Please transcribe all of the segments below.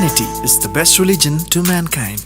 Humanity is the best religion to mankind.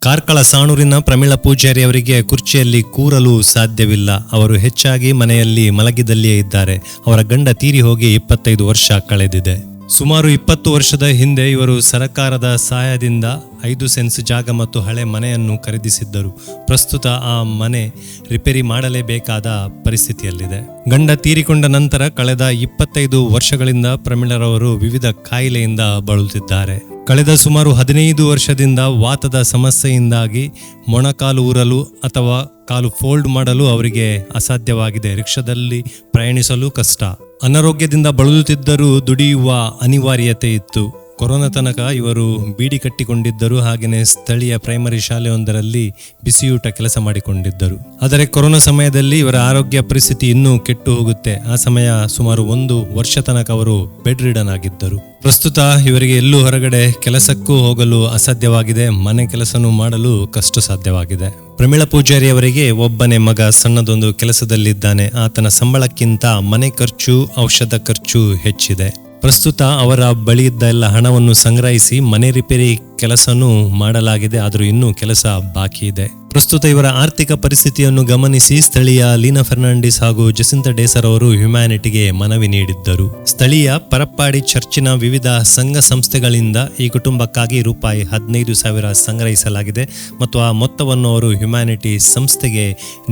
Karkala ಸಾಣೂರಿನ Pramila Poojary ಅವರಿಗೆ ಕುರ್ಚಿಯಲ್ಲಿ ಕೂರಲು ಸಾಧ್ಯವಿಲ್ಲ. ಅವರು ಹೆಚ್ಚಾಗಿ ಮನೆಯಲ್ಲಿ ಮಲಗಿದಲ್ಲಿಯೇ ಇದ್ದಾರೆ. ಅವರ ಗಂಡ ತೀರಿ ಹೋಗಿ ಇಪ್ಪತ್ತೈದು ವರ್ಷ ಕಳೆದಿದೆ. ಸುಮಾರು ಇಪ್ಪತ್ತು ವರ್ಷದ ಹಿಂದೆ ಇವರು ಸರಕಾರದ ಸಹಾಯದಿಂದ ಐದು ಸೆನ್ಸ್ ಜಾಗ ಮತ್ತು ಹಳೆ ಮನೆಯನ್ನು ಖರೀದಿಸಿದ್ದರು. ಪ್ರಸ್ತುತ ಆ ಮನೆ ರಿಪೇರಿ ಮಾಡಲೇಬೇಕಾದ ಪರಿಸ್ಥಿತಿಯಲ್ಲಿದೆ. ಗಂಡ ತೀರಿಕೊಂಡ ನಂತರ ಕಳೆದ ಇಪ್ಪತ್ತೈದು ವರ್ಷಗಳಿಂದ ಪ್ರಮೀಳರವರು ವಿವಿಧ ಕಾಯಿಲೆಯಿಂದ ಬಳಲುತ್ತಿದ್ದಾರೆ. ಕಳೆದ ಸುಮಾರು ಹದಿನೈದು ವರ್ಷದಿಂದ ವಾತದ ಸಮಸ್ಯೆಯಿಂದಾಗಿ ಮೊಣಕಾಲು ಊರಲು ಅಥವಾ ಕಾಲು ಫೋಲ್ಡ್ ಮಾಡಲು ಅವರಿಗೆ ಅಸಾಧ್ಯವಾಗಿದೆ. ರಿಕ್ಷಾದಲ್ಲಿ ಪ್ರಯಾಣಿಸಲು ಕಷ್ಟ. ಅನಾರೋಗ್ಯದಿಂದ ಬಳಲುತ್ತಿದ್ದರೂ ದುಡಿಯುವ ಅನಿವಾರ್ಯತೆ ಇತ್ತು. ಕೊರೋನಾ ತನಕ ಇವರು ಬೀಡಿ ಕಟ್ಟಿಕೊಂಡಿದ್ದರು ಹಾಗೆಯೇ ಸ್ಥಳೀಯ ಪ್ರೈಮರಿ ಶಾಲೆಯೊಂದರಲ್ಲಿ ಬಿಸಿಯೂಟ ಕೆಲಸ ಮಾಡಿಕೊಂಡಿದ್ದರು. ಆದರೆ ಕೊರೋನಾ ಸಮಯದಲ್ಲಿ ಇವರ ಆರೋಗ್ಯ ಪರಿಸ್ಥಿತಿ ಇನ್ನೂ ಕೆಟ್ಟು ಹೋಗುತ್ತೆ. ಆ ಸಮಯ ಸುಮಾರು ಒಂದು ವರ್ಷ ತನಕ ಅವರು ಬೆಡ್ ರಿಡನ್ ಆಗಿದ್ದರು ಪ್ರಸ್ತುತ ಇವರಿಗೆ ಎಲ್ಲೂ ಹೊರಗಡೆ ಕೆಲಸಕ್ಕೂ ಹೋಗಲು ಅಸಾಧ್ಯವಾಗಿದೆ. ಮನೆ ಕೆಲಸನೂ ಮಾಡಲು ಕಷ್ಟ ಸಾಧ್ಯವಾಗಿದೆ ಪ್ರಮೀಳ ಪೂಜಾರಿ ಅವರಿಗೆ ಒಬ್ಬನೇ ಮಗ, ಸಣ್ಣದೊಂದು ಕೆಲಸದಲ್ಲಿದ್ದಾನೆ. ಆತನ ಸಂಬಳಕ್ಕಿಂತ ಮನೆ ಖರ್ಚು, ಔಷಧ ಖರ್ಚು ಹೆಚ್ಚಿದೆ. ಪ್ರಸ್ತುತ ಅವರ ಬಳಿ ಇದ್ದ ಎಲ್ಲ ಹಣವನ್ನು ಸಂಗ್ರಹಿಸಿ ಮನೆ ರಿಪೇರಿ ಕೆಲಸನೂ ಮಾಡಲಾಗಿದೆ, ಆದರೂ ಇನ್ನೂ ಕೆಲಸ ಬಾಕಿ ಇದೆ. ಪ್ರಸ್ತುತ ಇವರ ಆರ್ಥಿಕ ಪರಿಸ್ಥಿತಿಯನ್ನು ಗಮನಿಸಿ ಸ್ಥಳೀಯ ಲೀನಾ ಫರ್ನಾಂಡಿಸ್ ಹಾಗೂ ಜಸಿಂತ ಡೇಸರ್ ಅವರು ಹ್ಯುಮ್ಯಾನಿಟಿಗೆ ಮನವಿ ನೀಡಿದ್ದರು. ಸ್ಥಳೀಯ ಪರಪ್ಪಾಡಿ ಚರ್ಚಿನ ವಿವಿಧ ಸಂಘ ಸಂಸ್ಥೆಗಳಿಂದ ಈ ಕುಟುಂಬಕ್ಕಾಗಿ ರೂಪಾಯಿ ಹದಿನೈದು ಸಾವಿರ ಸಂಗ್ರಹಿಸಲಾಗಿದೆ ಮತ್ತು ಆ ಮೊತ್ತವನ್ನು ಅವರು ಹ್ಯುಮ್ಯಾನಿಟಿ ಸಂಸ್ಥೆಗೆ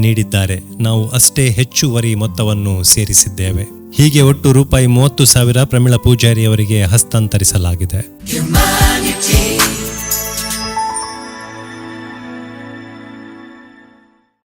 ನೀಡಿದ್ದಾರೆ. ನಾವು ಅಷ್ಟೇ ಹೆಚ್ಚುವರಿ ಮೊತ್ತವನ್ನು ಸೇರಿಸಿದ್ದೇವೆ. ಹೀಗೆ ಒಟ್ಟು ರೂಪಾಯಿ ಮೂವತ್ತು ಸಾವಿರ ಪ್ರಮೀಳಾ ಪೂಜಾರಿ ಅವರಿಗೆ ಹಸ್ತಾಂತರಿಸಲಾಗಿದೆ